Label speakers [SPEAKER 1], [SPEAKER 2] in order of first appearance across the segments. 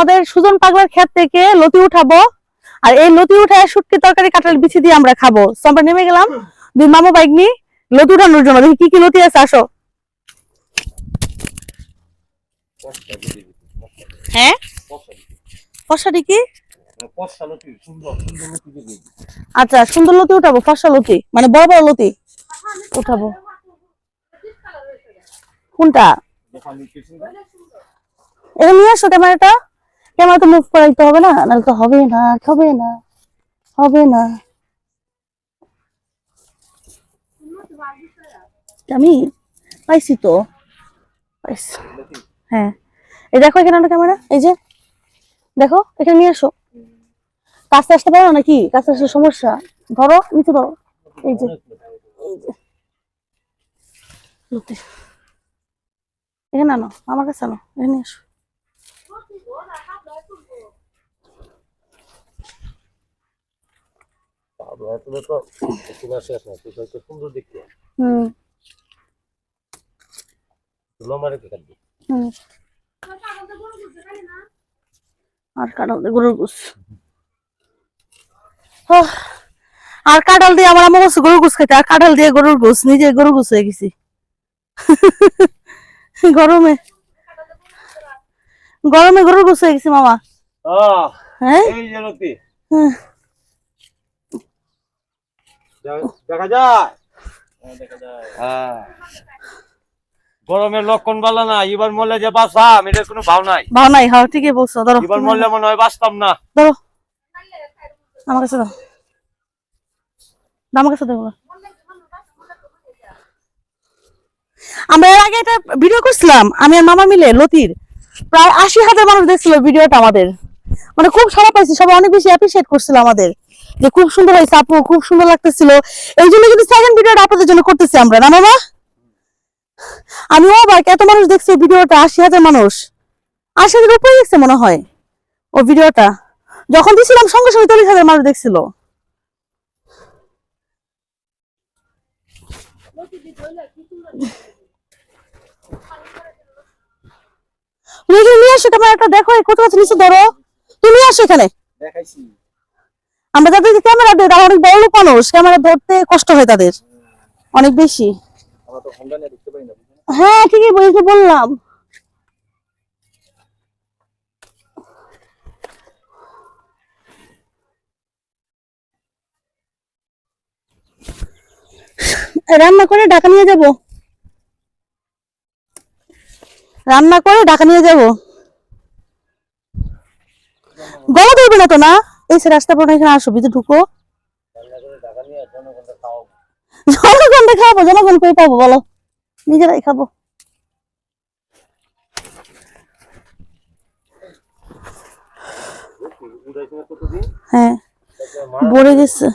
[SPEAKER 1] আমাদের সুজন পাগলার ক্ষেত থেকে লতি উঠাবো। আর এই লতি উঠায় শুটকি তরকারি, কাঁঠাল বিছি দিয়ে আমরা খাব। আমরা নেমে গেলাম। দুই মামা বাইক নিয়ে লতি উঠানোর জন্য। দেখি কি কি লতি আছে, আসো। হ্যাঁ? আচ্ছা সুন্দর লতি উঠাবো ফর্সা লতি। মানে বড় বড় লতি উঠাবো। কোনটা? এটা নিয়ে আসো, ক্যামেরাটা। ক্যামেরা তো মুভ করাইতে হবে না? নাহলে তো হবে না হবে না হবে না। আমি পাইছি তো। হ্যাঁ। এই দেখো এখানে একটা ক্যামেরা। এই যে, দেখো, এখানে নিয়ে আসো। কাছে আসতে পারো নাকি? কাছে আসতে সমস্যা। ধরো, নিচে ধরো। এই যে এখানে আনো, আমার কাছে আনো, এখানে নিয়ে আসো
[SPEAKER 2] সুন্দর দেখতে
[SPEAKER 1] হুম।
[SPEAKER 2] লম্বা রেখে কাটবি
[SPEAKER 1] হুম। আর কাঁঠাল দিয়ে গরুর গুস আর কাঁঠাল দিয়ে আমার আমার গরুর গুস খেতে আর কাঁঠাল দিয়ে গরুর গুস নিজে গরুর গুস হয়ে গেছি। গরমে। গরমে গরুর গুস হয়ে গেছি মামা। হ্যাঁ? হ্যাঁ।
[SPEAKER 2] দেখা যায়। হ্যাঁ। গরমের লক্ষণ না এবার মরলে যে বাঁচাম এটার কোনো ভাব নাই।
[SPEAKER 1] ভালো নাই হ্যাঁ ঠিকই বলছো ধরো।
[SPEAKER 2] এবার মরলে মনে হয় বাঁচতাম না।
[SPEAKER 1] ধরো। আমার কাছে দাও। দাও, আমার কাছে দেবো আমরা এর আগে একটা ভিডিও করছিলাম আমি আর মামা মিলে লতির। প্রায় আশি হাজার মানুষ দেখছিল ভিডিওটা আমাদের। মানে খুব সারা পাইছি সবাই অনেক বেশি অ্যাপ্রিসিয়েট করছিল আমাদের। যে খুব সুন্দর হয়েছে আপু, খুব সুন্দর লাগতেছিল। এই জন্য কিন্তু সেকেন্ড ভিডিওটা আপনাদের জন্য করতেছি আমরা, না মামা? আমিও অবাক, এত মানুষ দেখছে ভিডিওটা, আশি হাজার মানুষ। আশি হাজার উপরে দেখছে মনে হয়, ও ভিডিওটা। যখন দিছিলাম, সঙ্গে সঙ্গে চল্লিশ হাজার মানুষ দেখছিল। নিয়ে আসো ক্যামেরাটা দেখো কোথাও আছে, নিচে ধরো। তুমি আসো এখানে।
[SPEAKER 2] দেখাইছি।
[SPEAKER 1] আমরা যাদের ক্যামেরা দেয় তারা অনেক বড় লোক মানুষ ক্যামেরা ধরতে কষ্ট হয় তাদের। অনেক বেশি। হ্যাঁ ঠিকই বলতে বললাম। রান্না করে ঢাকা নিয়ে যাব। রান্না করে ঢাকা নিয়ে যাব। গলা ধরবে না তো না? এই রাস্তা পর এখানে আসো, ভিতরে ঢুকো।
[SPEAKER 2] জনগণকে
[SPEAKER 1] খাব জনগণ কই পাবো বলো? নিজেরাই খাব। হ্যাঁ ভরে গেছে।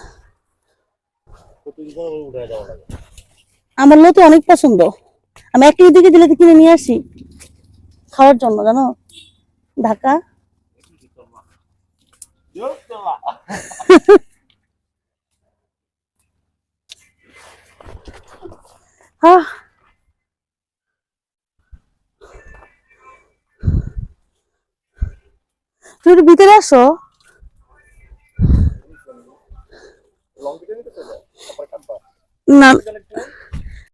[SPEAKER 1] আমার লতি অনেক পছন্দ। আমি একটা দিকে দিলে কিনে নিয়ে আসি। খাওয়ার জন্য, জানো? ঢাকা। তুমি একটু ভিতরে আসো? না।